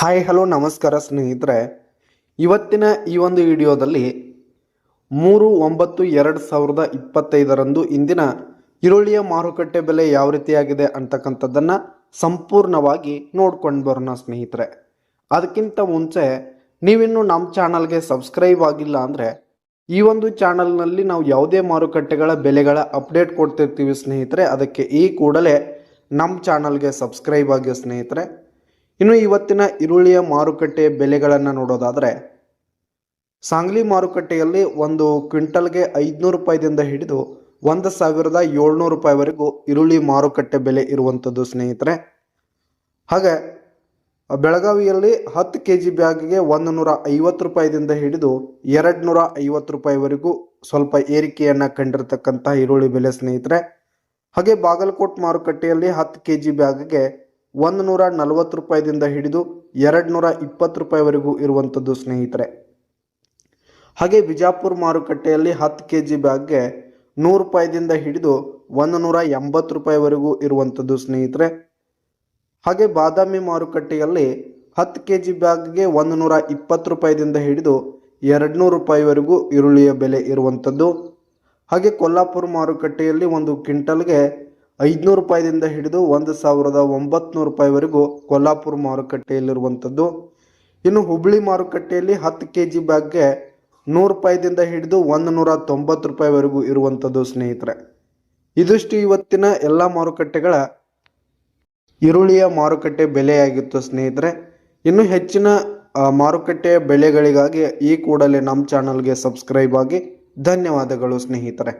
Hi hello ನಮಸ್ಕಾರ ಸ್ನೇಹಿತರೆ. ಇವತ್ತಿನ ಈ ಒಂದು ವಿಡಿಯೋದಲ್ಲಿ ಮೂರು ಒಂಬತ್ತು ಎರಡು ಸಾವಿರದ ಇಪ್ಪತ್ತೈದರಂದು ಇಂದಿನ ಈರುಳ್ಳಿಯ ಮಾರುಕಟ್ಟೆ ಬೆಲೆ ಯಾವ ರೀತಿಯಾಗಿದೆ ಅಂತಕ್ಕಂಥದ್ದನ್ನು ಸಂಪೂರ್ಣವಾಗಿ ನೋಡ್ಕೊಂಡು ಬರೋಣ ಸ್ನೇಹಿತರೆ. ಅದಕ್ಕಿಂತ ಮುಂಚೆ ನೀವಿನ್ನು ನಮ್ಮ ಚಾನಲ್ಗೆ ಸಬ್ಸ್ಕ್ರೈಬ್ ಆಗಿಲ್ಲ ಅಂದರೆ ಈ ಒಂದು ಚಾನಲ್ನಲ್ಲಿ ನಾವು ಯಾವುದೇ ಮಾರುಕಟ್ಟೆಗಳ ಬೆಲೆಗಳ ಅಪ್ಡೇಟ್ ಕೊಡ್ತಿರ್ತೀವಿ ಸ್ನೇಹಿತರೆ. ಅದಕ್ಕೆ ಈ ಕೂಡಲೇ ನಮ್ಮ ಚಾನಲ್ಗೆ ಸಬ್ಸ್ಕ್ರೈಬ್ ಆಗಿ ಸ್ನೇಹಿತರೆ. ಇನ್ನು ಇವತ್ತಿನ ಈರುಳ್ಳಿಯ ಮಾರುಕಟ್ಟೆ ಬೆಲೆಗಳನ್ನು ನೋಡೋದಾದರೆ, ಸಾಂಗ್ಲಿ ಮಾರುಕಟ್ಟೆಯಲ್ಲಿ ಒಂದು ಕ್ವಿಂಟಲ್ಗೆ ಐದುನೂರು ರೂಪಾಯಿದಿಂದ ಹಿಡಿದು ಒಂದು ಸಾವಿರದ ಏಳ್ನೂರು ರೂಪಾಯಿವರೆಗೂ ಈರುಳ್ಳಿ ಮಾರುಕಟ್ಟೆ ಬೆಲೆ ಇರುವಂಥದ್ದು ಸ್ನೇಹಿತರೆ. ಹಾಗೆ, ಬೆಳಗಾವಿಯಲ್ಲಿ ಹತ್ತು ಕೆ ಜಿ ಬ್ಯಾಗ್ಗೆ ಒಂದು ನೂರ ಐವತ್ತು ರೂಪಾಯಿದಿಂದ ಹಿಡಿದು ಎರಡು ನೂರ ಐವತ್ತು ರೂಪಾಯಿವರೆಗೂ ಸ್ವಲ್ಪ ಏರಿಕೆಯನ್ನು ಕಂಡಿರ್ತಕ್ಕಂಥ ಈರುಳ್ಳಿ ಬೆಲೆ ಸ್ನೇಹಿತರೆ. ಹಾಗೆ ಬಾಗಲಕೋಟ್ ಮಾರುಕಟ್ಟೆಯಲ್ಲಿ ಹತ್ತು ಕೆ ಜಿ ಬ್ಯಾಗ್ಗೆ ಒಂದು ನೂರ ನಲವತ್ತು ರೂಪಾಯಿದಿಂದ ಹಿಡಿದು ಎರಡು ನೂರ ಇಪ್ಪತ್ತು ರೂಪಾಯಿವರೆಗೂ ಇರುವಂಥದ್ದು ಸ್ನೇಹಿತರೆ. ಹಾಗೆ ಬಿಜಾಪುರ ಮಾರುಕಟ್ಟೆಯಲ್ಲಿ ಹತ್ತು ಕೆ ಜಿ ಬ್ಯಾಗ್ಗೆ ನೂರು ರೂಪಾಯಿದಿಂದ ಹಿಡಿದು ಒಂದು ನೂರ ಎಂಬತ್ತು ರೂಪಾಯಿವರೆಗೂ ಇರುವಂಥದ್ದು ಸ್ನೇಹಿತರೆ. ಹಾಗೆ ಬಾದಾಮಿ ಮಾರುಕಟ್ಟೆಯಲ್ಲಿ ಹತ್ತು ಕೆ ಜಿ ಬ್ಯಾಗ್ಗೆ ಒಂದು ನೂರ ಇಪ್ಪತ್ತು ರೂಪಾಯಿದಿಂದ ಹಿಡಿದು ಎರಡು ನೂರು ರೂಪಾಯಿವರೆಗೂ ಈರುಳ್ಳಿಯ ಬೆಲೆ ಇರುವಂಥದ್ದು. ಹಾಗೆ ಕೊಲ್ಲಾಪುರ ಮಾರುಕಟ್ಟೆಯಲ್ಲಿ ಒಂದು ಕ್ವಿಂಟಲ್ಗೆ ಐದುನೂರು ರೂಪಾಯಿದಿಂದ ಹಿಡಿದು ಒಂದು ಸಾವಿರದ ಒಂಬತ್ತು ರೂಪಾಯಿವರೆಗೂ ಕೊಲ್ಲಾಪುರ ಮಾರುಕಟ್ಟೆಯಲ್ಲಿರುವಂಥದ್ದು. ಇನ್ನು ಹುಬ್ಳಿ ಮಾರುಕಟ್ಟೆಯಲ್ಲಿ ಹತ್ತು ಕೆ ಜಿ ಬ್ಯಾಗ್ಗೆ ನೂರು ರೂಪಾಯಿದಿಂದ ಹಿಡಿದು ಒಂದು ನೂರ ತೊಂಬತ್ತು ರೂಪಾಯಿವರೆಗೂ ಇರುವಂಥದ್ದು ಸ್ನೇಹಿತರೆ. ಇದಿಷ್ಟು ಇವತ್ತಿನ ಎಲ್ಲ ಮಾರುಕಟ್ಟೆಗಳ ಈರುಳ್ಳಿಯ ಮಾರುಕಟ್ಟೆ ಬೆಲೆಯಾಗಿತ್ತು ಸ್ನೇಹಿತರೆ. ಇನ್ನು ಹೆಚ್ಚಿನ ಮಾರುಕಟ್ಟೆಯ ಬೆಲೆಗಳಿಗಾಗಿ ಈ ಕೂಡಲೇ ನಮ್ಮ ಚಾನಲ್ಗೆ ಸಬ್ಸ್ಕ್ರೈಬ್ ಆಗಿ ಧನ್ಯವಾದಗಳು ಸ್ನೇಹಿತರೆ.